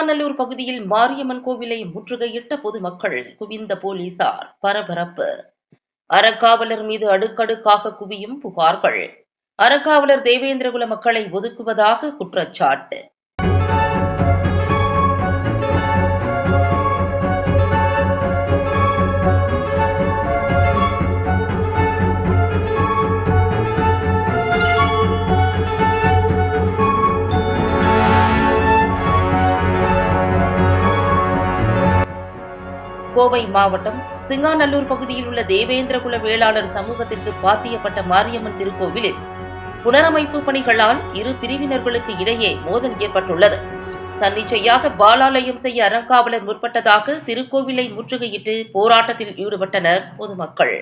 சிங்காநல்லூர் பகுதியில் மாரியம்மன் கோவிலை முற்றுகையிட்ட பொதுமக்கள் குவிந்த போலீசார் பரபரப்பு. அறக்காவலர் மீது அடுக்கடுக்காக குவியும் புகார்கள். அறக்காவலர் தேவேந்திரகுல மக்களை ஒதுக்குவதாக குற்றச்சாட்டு. கோவை மாவட்டம் சிங்காநல்லூர் பகுதியில் உள்ள தேவேந்திரகுல வேளாளர் சமூகத்திற்கு பாத்தியப்பட்ட மாரியம்மன் திருக்கோவிலில் புனரமைப்பு பணிகளால் இரு பிரிவினர்களுக்கு இடையே மோதல் ஏற்பட்டுள்ளது. தன்னிச்சையாக பாலாலயம் செய்ய அறங்காவலர் முற்பட்டதாக திருக்கோவிலை முற்றுகையிட்டு போராட்டத்தில் ஈடுபட்டனர் பொதுமக்கள்.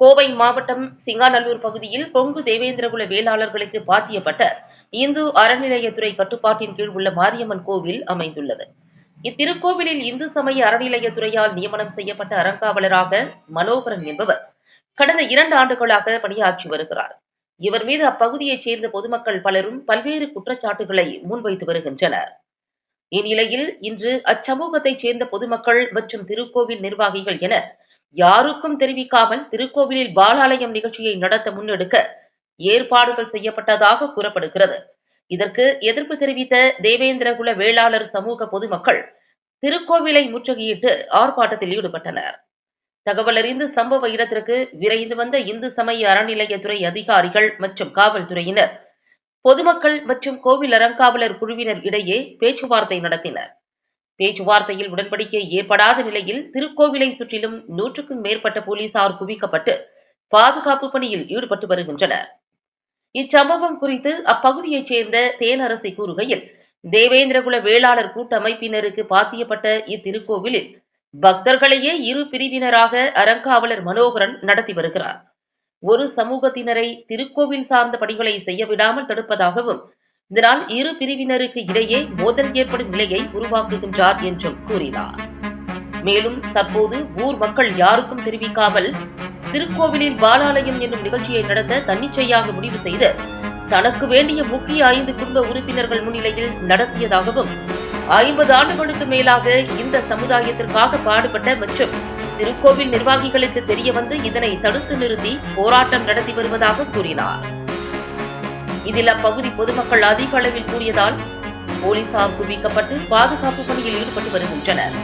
கோவை மாவட்டம் சிங்காநல்லூர் பகுதியில் கொங்கு தேவேந்திரகுல வேளாளர்களுக்கு பாத்தியப்பட்ட இந்து அறநிலையத்துறை கட்டுப்பாட்டின் கீழ் உள்ள மாரியம்மன் கோவில் அமைந்துள்ளது. இத்திருக்கோவிலில் இந்து சமய அறநிலையத்துறையால் நியமனம் செய்யப்பட்ட அறங்காவலராக மனோகரன் என்பவர் கடந்த இரண்டு ஆண்டுகளாக பணியாற்றி வருகிறார். இவர் மீது அப்பகுதியைச் சேர்ந்த பொதுமக்கள் பலரும் பல்வேறு குற்றச்சாட்டுகளை முன்வைத்து வருகின்றனர். இந்நிலையில் இன்று அச்சமூகத்தைச் சேர்ந்த பொதுமக்கள் மற்றும் திருக்கோவில் நிர்வாகிகள் என யாருக்கும் தெரிவிக்காமல் திருக்கோவிலில் பாலாலயம் நிகழ்ச்சியை நடத்த முன்னெடுக்க ஏற்பாடுகள் செய்யப்பட்டதாக கூறப்படுகிறது. இதற்கு எதிர்ப்பு தெரிவித்த தேவேந்திரகுல வேளாளர் சமூக பொதுமக்கள் திருக்கோவிலை முற்றுகையிட்டு ஆர்ப்பாட்டத்தில் ஈடுபட்டனர். தகவல் அறிந்து சம்பவ இடத்திற்கு விரைந்து வந்த இந்து சமய அறநிலையத்துறை அதிகாரிகள் மற்றும் காவல்துறையினர் பொதுமக்கள் மற்றும் கோவில் அறங்காவலர் குழுவினர் இடையே பேச்சுவார்த்தை நடத்தினர். பேச்சுவார்த்தையில் உடன்படிக்கை ஏற்படாத நிலையில் திருக்கோவிலை சுற்றிலும் நூற்றுக்கும் மேற்பட்ட போலீசார் குவிக்கப்பட்டு பாதுகாப்பு பணியில் ஈடுபட்டு வருகின்றனர். இச்சம்பவம் குறித்து அப்பகுதியைச் சேர்ந்த தேனரசி கூறுகையில் தேவேந்திரகுல வேளாளர் கூட்டமைப்பினருக்கு பாத்தியப்பட்ட இத்திருக்கோவிலில் பக்தர்களையே இரு பிரிவினராக அறங்காவலர் மனோகரன் நடத்தி வருகிறார். ஒரு சமூகத்தினரை திருக்கோவில் சார்ந்த பணிகளை செய்ய விடாமல் தடுப்பதாகவும் இதனால் இரு பிரிவினருக்கு இடையே மோதல் ஏற்படும் நிலையை உருவாக்குகின்றார் என்றும் கூறினார். மேலும் தற்போது ஊர் மக்கள் யாருக்கும் தெரிவிக்காமல் திருக்கோவிலில் பாலாலயம் என்னும் நிகழ்ச்சியை நடத்த தன்னிச்சையாக முடிவு செய்து தனக்கு வேண்டிய முக்கிய ஐந்து குடும்ப உறுப்பினர்கள் முன்னிலையில் நடத்தியதாகவும் ஐம்பது ஆண்டுகளுக்கு மேலாக இந்த சமுதாயத்திற்காக பாடுபட்ட மற்றும் திருக்கோவில் நிர்வாகிகளுக்கு தெரிய வந்து இதனை தடுத்து நிறுத்தி போராட்டம் நடத்தி வருவதாக கூறினார். இதில் அப்பகுதி பொதுமக்கள் அதிக அளவில் கூடியதால் போலீசார் குவிக்கப்பட்டு பாதுகாப்பு பணியில் ஈடுபட்டு வருகின்றனர்.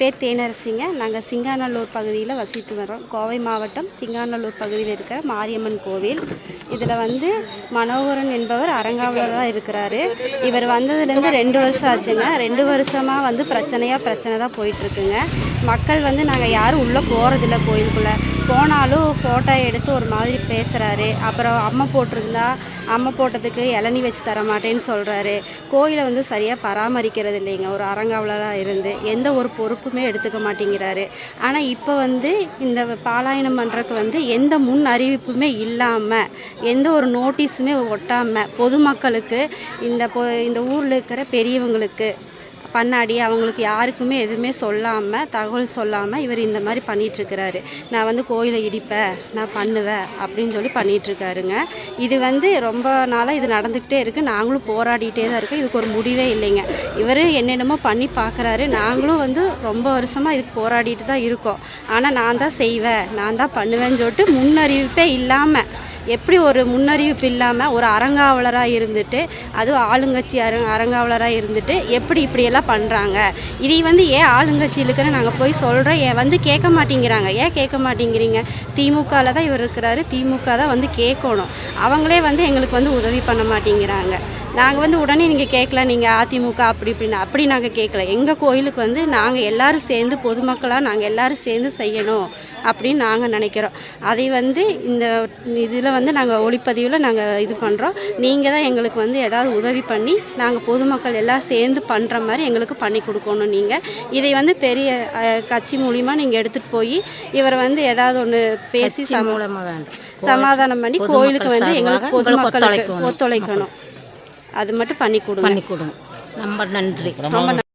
பேர் தேனரசிங்க. நாங்கள் சிங்காநல்லூர் பகுதியில் வசித்து வரோம் கோவை மாவட்டம் சிங்காநல்லூர் பகுதியில் இருக்கிற மாரியம்மன் கோவில். இதில் வந்து மனோகரன் என்பவர் அரங்காவலராக இருக்கிறாரு. இவர் வந்ததுலேருந்து ரெண்டு வருஷம் ஆச்சுங்க. ரெண்டு வருஷமாக வந்து பிரச்சனையாக பிரச்சனை தான் போயிட்டுருக்குங்க மக்கள் வந்து நாங்கள் யாரும் உள்ளே போகிறதில்ல கோயிலுக்குள்ளே. போனாலும் ஃபோட்டோ எடுத்து ஒரு மாதிரி பேசுகிறாரு அப்புறம் அம்மை போட்டிருந்தா அம்மை போட்டதுக்கு இளநி வச்சு தர மாட்டேன்னு சொல்கிறாரு கோயிலை வந்து சரியாக பராமரிக்கிறது இல்லைங்க. ஒரு அறங்காவலராக இருந்து எந்த ஒரு பொறுப்புமே எடுத்துக்க மாட்டேங்கிறாரு. ஆனால் இப்போ வந்து இந்த பாலாயனம் பண்ணுறக்கு வந்து எந்த முன் அறிவிப்புமே இல்லாமல் எந்த ஒரு நோட்டீஸுமே ஒட்டாமல் பொதுமக்களுக்கு இந்த பொ இந்த ஊரில் இருக்கிற பெரியவங்களுக்கு பண்ணாடி அவங்களுக்கு யாருக்குமே எதுவுமே சொல்லாமல் தகவல் சொல்லாமல் இவர் இந்த மாதிரி பண்ணிகிட்ருக்கிறாரு நான் வந்து கோயிலை இடிப்பேன் நான் பண்ணுவேன் அப்படின்னு சொல்லி பண்ணிகிட்ருக்காருங்க இது வந்து ரொம்ப நாளாக இது நடந்துக்கிட்டே இருக்குது நாங்களும் போராடிட்டே தான் இருக்கோம். இதுக்கு ஒரு முடிவே இல்லைங்க. இவர் என்னென்னமோ பண்ணி பார்க்குறாரு. நாங்களும் வந்து ரொம்ப வருஷமாக இதுக்கு போராடிட்டு தான் இருக்கோம். ஆனால் நான் தான் செய்வேன். நான் தான் பண்ணுவேன்னு சொல்லிட்டு முன்னறிவிப்பே இல்லாமல் எப்படி ஒரு முன்னறிவிப்பு இல்லாமல் ஒரு அறங்காவலராக இருந்துட்டு அதுவும் ஆளுங்கட்சி அர அறங்காவலராக இருந்துட்டு எப்படி இப்படியெல்லாம் பண்ணுறாங்க இதை வந்து ஏன் ஆளுங்கட்சி இருக்கிற நாங்கள் போய் சொல்கிறோம் ஏன் வந்து கேட்க மாட்டேங்கிறாங்க. ஏன் கேட்க மாட்டேங்கிறீங்க? திமுகவில் தான் இவர் இருக்கிறாரு. திமுக தான் வந்து கேட்கணும். அவங்களே வந்து எங்களுக்கு வந்து உதவி பண்ண மாட்டேங்கிறாங்க. நாங்கள் வந்து உடனே நீங்கள் கேட்கல நீங்கள் அதிமுக அப்படி இப்படின்னு அப்படி நாங்கள் கேட்கல எங்கள் கோயிலுக்கு வந்து நாங்கள் எல்லாரும் சேர்ந்து பொதுமக்களாக நாங்கள் எல்லாரும் சேர்ந்து செய்யணும் அப்படின்னு நாங்கள் நினைக்கிறோம். அதை வந்து இந்த இதில் வந்து நாங்கள் ஒளிப்பதிவில் நாங்கள் இது பண்ணுறோம் நீங்கள் தான் எங்களுக்கு வந்து ஏதாவது உதவி பண்ணி நாங்கள் பொதுமக்கள் எல்லாம் சேர்ந்து பண்ணுற மாதிரி எங்களுக்கு பண்ணி கொடுக்கணும் நீங்கள் இதை வந்து பெரிய கட்சி மூலிமா நீங்கள் எடுத்துகிட்டு போய் இவரை வந்து ஏதாவது ஒன்று பேசி சமாதானம் பண்ணி கோயிலுக்கு வந்து எங்களுக்கு பொதுமக்களுக்கு. ஒத்துழைக்கணும். அது மட்டும் பண்ணி கொடுங்க. பண்ணி கொடுங்க. ரொம்ப நன்றி. ரொம்ப